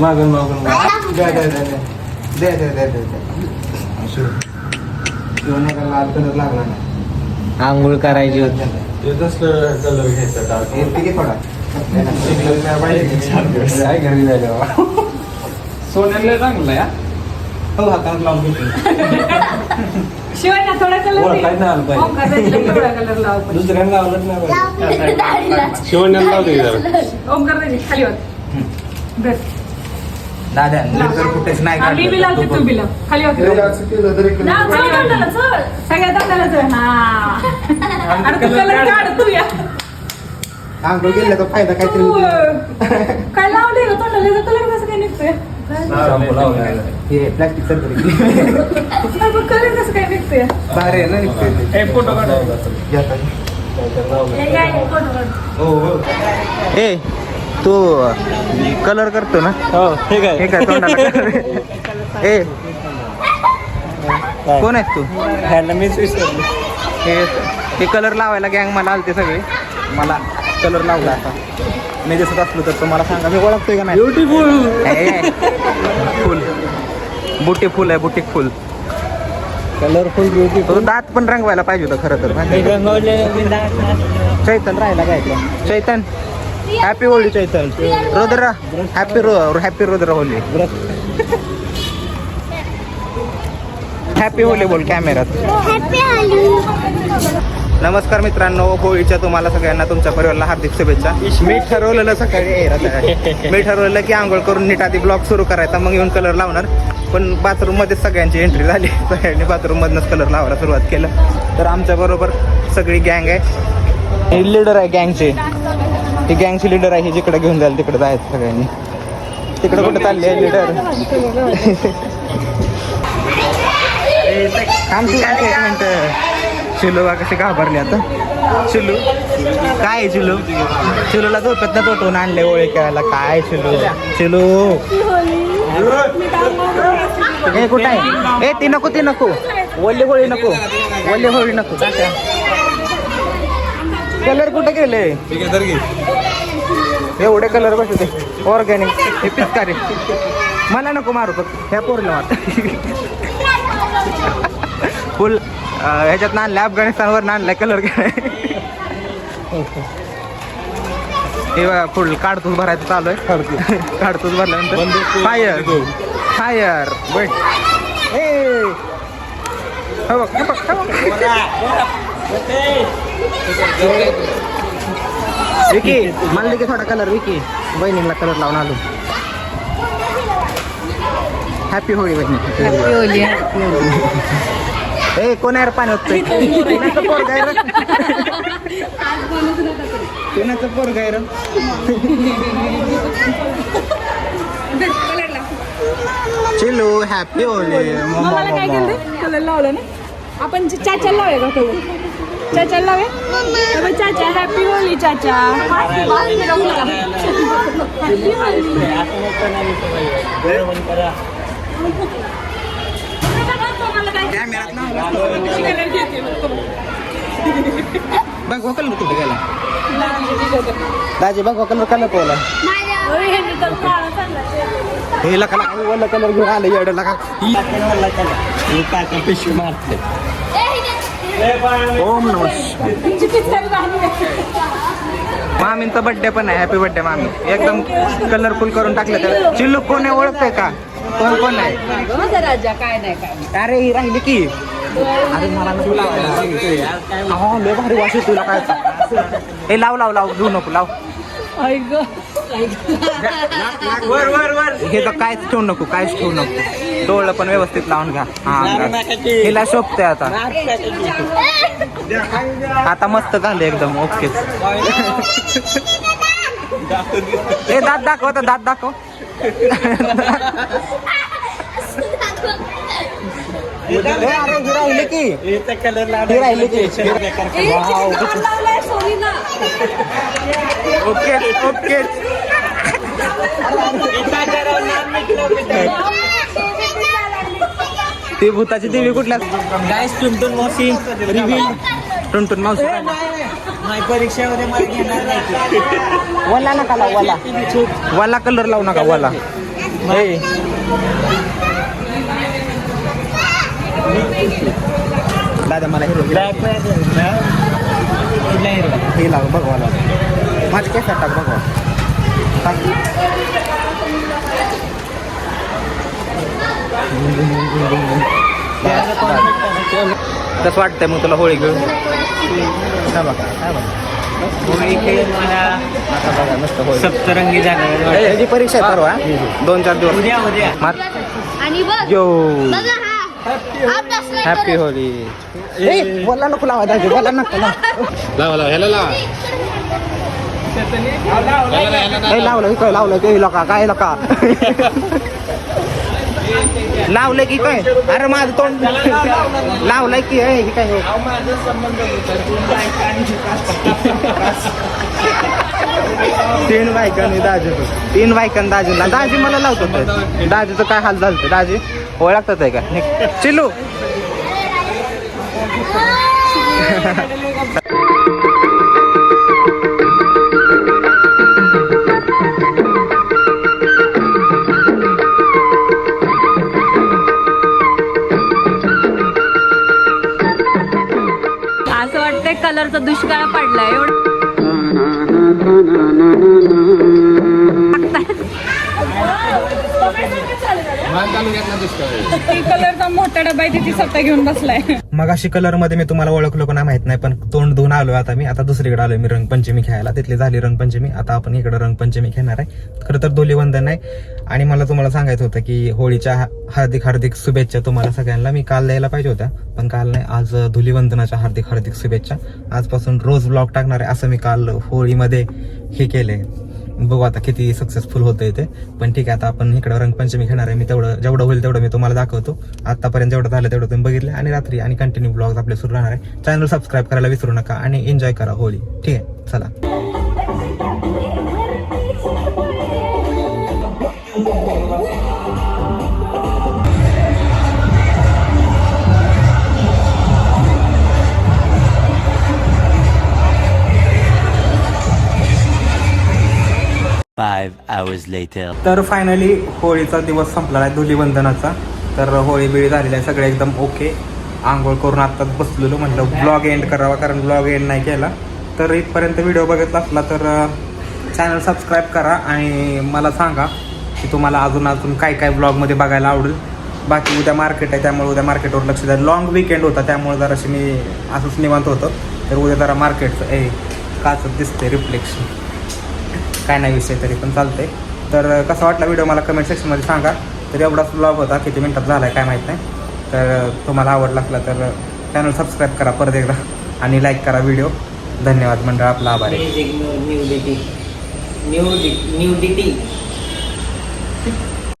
मागून मागून दे दे दे दे लागला आंघोळ करायची होती. तसलं कलर थोडा घरी जायला सोन्याला चांगलं या हो? हातानं लावून घेतो. शिवाय ना थोडा कलर काय नाही आलं पाहिजे. ओंकार थोडा कलर लाव पण. दुसऱ्यानं लावलंच नाही पाहिजे शिवण्याला लावते जरा. ओंकार दाजी, खाली होत बस. दादा कुठेच नाही हा, मी बी लावते तू बी लाव खाली होत लाव, चल तोंडाला, चल. सगळ्या तोंडाला चल. हा. अरे तू कलर काढ. तू या. आंघोळ गेलं तर फायदा काहीतरी तू होईल. अं, काय लावले ग तोंडाला? कलर कसं काय निघतोय? हे कलर कसं काय निघतोय भारी आहे ना निघते ते. ए फोटो काढ. घ्या ताई. हे. हो हो ए तू कलर करतो ना? हो ठीक हे काय तोंडाला ए कोण आहेस तू? ह्याला मीच विसरलो. हे हे कलर लावायला गँग मला आलते सगळे. मला कलर लावला आता. मी दिसत असलो तर तुम्हाला सांगा. मी ओळखतोय का नाही? ब्युटिफुल फुल. बुटी फुल आहे बुटीक फुल. कलरफुल ब्युटी तो दात पण रंगवायला पाहिजे होतं खरं तर चैतन राहिला काय? चैतन. हॅपी होळी चैतन. रुद्र. हॅपी रो हॅपी रुद्र होली हॅपी होली बोल कॅमेरात नमस्कार मित्रांनो होळीच्या तुम्हाला सगळ्यांना तुमच्या परिवाराला हार्दिक शुभेच्छा. मी ठरवलेलं सकाळी मी ठरवलेलं की आंघोळ करून नीट आधी ब्लॉग सुरू करायचा मग येऊन कलर लावणार. पण बाथरूममध्ये सगळ्यांची एंट्री झाली. सगळ्यांनी बाथरूम मधनच कलर लावायला सुरुवात केलं. तर आमच्या बरोबर सगळी गँग आहे. ही लीडर आहे गँगची ही गँगची लीडर आहे. ही जिकडे घेऊन जाईल तिकडे जायचं सगळ्यांनी. तिकडे कुठे चालली आहे लीडर थांब तू काय एक शिलू कसे कशी आता. चिलू. काय आहे चिलू? चिलूला झोपेत ना तोटून आणले ओळे खेळायला. काय चिलू? चिलू. ए कुठं आहे? ए ती नको ती नको. वल्ली होळी नको. वल्ली होळी नको. कलर कुठे गेले? एवढे कलर बसू ते? ऑर्गॅनिक हे पिचकारी मला नको मारू फक्त. ह्या पोरला मार. फुल ह्याच्यात आणलं अफगाणिस्तानवर आणलाय कलर हे बघा फुल काढतूस भरायचं चालू आहे. काढतूस भरल्यानंतर फायर फायर ए! हो बघ, हे बघ, हे बघ. विकी मला की थोडा कलर विकी. बहिणीला कलर लावून आलो. हॅपी होळी बहिणी कोण आहे रे पाणी होतंय कुणाचं पोरग आहे रे? कुणाचं पोरग आहे रे? चिलू हॅपी होळी मला काय केलं कलर लावलं ना? आपण जे चाचा लावूया का कलर चाचा लावूया? अबे चाचा हॅपी होली चाचा. Happy होली. बघ कलर कुठे गेला दाजी बघ कलर कलर पोला हे लका लका कलर घेऊन आलं एवढं लका. पिशवी मारते ओम मामींचा बड्डे पण आहे हॅपी बड्डे मामी. एकदम कलरफुल करून टाकलं तर चिल्लू कोणी ओळखतंय का? कोण कोण आहे माझा राजा काय नाही काय नाही. अरे ही राहिली की. अरे मला नको लावायला हो लय भारी वाशी तुला काय हे लाव लाव लाव. घेऊ नको लाव. गं, ऐक. वर वर वर. हे तर कायच ठेवू नको कायच ठेवू नको. डोळं पण व्यवस्थित लावून घ्या. हा हिला शोभतंय आता. आता मस्त झाले एकदम ओके. ए दात दाखव आता दात दाखव. ही राहिली की राहिली की. ओके ओके ती भूताची देवी कुठल्या? गाईस टुनटुन मावशी. रिव्हिल टुनटुन मावशी. नाही परीक्षेमध्ये मला घेणार नाही वला नका लावू वला. वला कलर लावू नका वला. दादा मला हिरो हे लाव बघ वाला. माझं केस टाक बघ टाक. कसं वाटतंय मग तुला होळी घेऊन. हा बघा हा बघा होळी खेळ मला आता बघा मस्त होळी. सप्तरंगी याची परीक्षा आहे परवा. दोन चार दिवस. उद्या उद्या. हा. हॅपी. होळी. ए बोला नको लावा दाजी बोला नको लावा. लावा ह्याला लावा. लावलं काय लावलं की लोका काय लोका लावलं की काय? अरे माझं तोंड लावलंय की हे काय तीन बायकांनी दाजी. तीन बायकांनी दाजीला दाजी. मला लावतो तर. दाजीचं काय हाल झालं दाजी ओळखतात आहे का? चिल्लू. na na na na na. एवढं कलरचा मोठा डबा आहे तिथे स्वतः घेऊन बसलाय. मग अशी कलरमध्ये मी तुम्हाला ओळखलो नाही माहीत नाही पण तोंड धुवून आलोय आता मी. आता दुसरीकडे आलोय मी रंगपंचमी खेळायला. तिथली झाली रंगपंचमी. आता आपण इकडे रंगपंचमी खेळणार आहे. खरं तर धुलीवंदन आहे. आणि मला तुम्हाला सांगायचं होतं की होळीच्या हार्दिक हार्दिक शुभेच्छा तुम्हाला सगळ्यांना. मी काल द्यायला पाहिजे होत्या पण काल नाही. आज धुलीवंदनाच्या हार्दिक हार्दिक शुभेच्छा. आजपासून रोज ब्लॉग टाकणार आहे असं मी काल होळीमध्ये हे केलंय. बघू आता किती सक्सेसफुल होतंय ते. पण ठीक आहे आता आपण इकडं रंगपंचमी घेणार आहे. मी तेवढं जेवढं होईल तेवढं मी तुम्हाला दाखवतो. आतापर्यंत जेवढं झालं तेवढं तुम्ही बघितलं. आणि रात्री आणि कंटिन्यू ब्लॉग आपले सुरू राहणार आहे. चॅनल सबस्क्राईब करायला विसरू नका आणि एन्जॉय करा होळी. ठीक आहे चला. Hours later. तर फायनली होळीचा दिवस संपला आहे धुलीवंदनाचा. तर होळी बिळी झालेली आहे सगळे एकदम ओके आंघोळ करून आत्ताच बसलेलो म्हटलं ब्लॉग एंड करावा कारण ब्लॉग एंड नाही केला. तर इथपर्यंत व्हिडिओ बघितला असला तर चॅनल सबस्क्राईब करा आणि मला सांगा की तुम्हाला अजून अजून काय काय ब्लॉगमध्ये बघायला आवडेल. बाकी उद्या मार्केट आहे त्यामुळे उद्या मार्केटवर लक्ष द्या. लॉंग विकेंड होता त्यामुळे जराशी मी असंच निवांत होतं. तर उद्या जरा मार्केटचं ए काच दिसते रिफ्लेक्शन काय नाही विषय तरी पण चालतंय. तर कसा वाटला व्हिडिओ मला कमेंट सेक्शनमध्ये सांगा. तर एवढाच ब्लॉग होता किती मिनटात झाला आहे काय माहीत नाही. तर तुम्हाला आवडला असला तर चॅनल सबस्क्राईब करा परत एकदा आणि लाईक करा व्हिडिओ धन्यवाद मंडळ आपला आभार आहे. न्यू डिटी न्यू न्यू डिटी